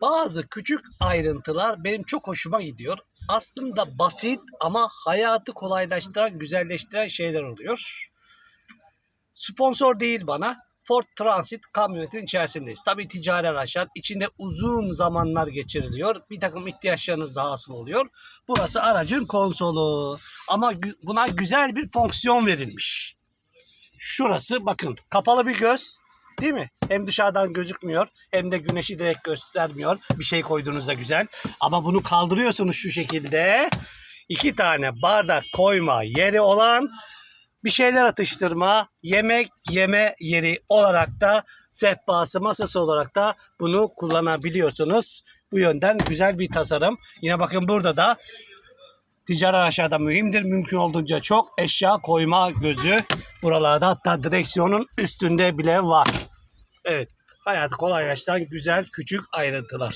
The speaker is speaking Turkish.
Bazı küçük ayrıntılar benim çok hoşuma gidiyor. Aslında basit ama hayatı kolaylaştıran, güzelleştiren şeyler oluyor. Sponsor değil bana. Ford Transit kamyonetin içerisindeyiz. Tabii ticari araçlar içinde uzun zamanlar geçiriliyor. Bir takım ihtiyaçlarınız da hasıl oluyor. Burası aracın konsolu. Ama buna güzel bir fonksiyon verilmiş. Şurası bakın kapalı bir göz değil mi? Hem dışarıdan gözükmüyor hem de güneşi direkt göstermiyor. Bir şey koyduğunuzda güzel. Ama bunu kaldırıyorsunuz şu şekilde. İki tane bardak koyma yeri olan bir şeyler atıştırma, yemek yeme yeri olarak da sehpası masası olarak da bunu kullanabiliyorsunuz. Bu yönden güzel bir tasarım. Yine bakın burada da ticari aşağıda mühimdir. Mümkün olduğunca çok eşya koyma gözü buralarda hatta direksiyonun üstünde bile var. Evet. Hayatı kolaylaştıran güzel küçük ayrıntılar.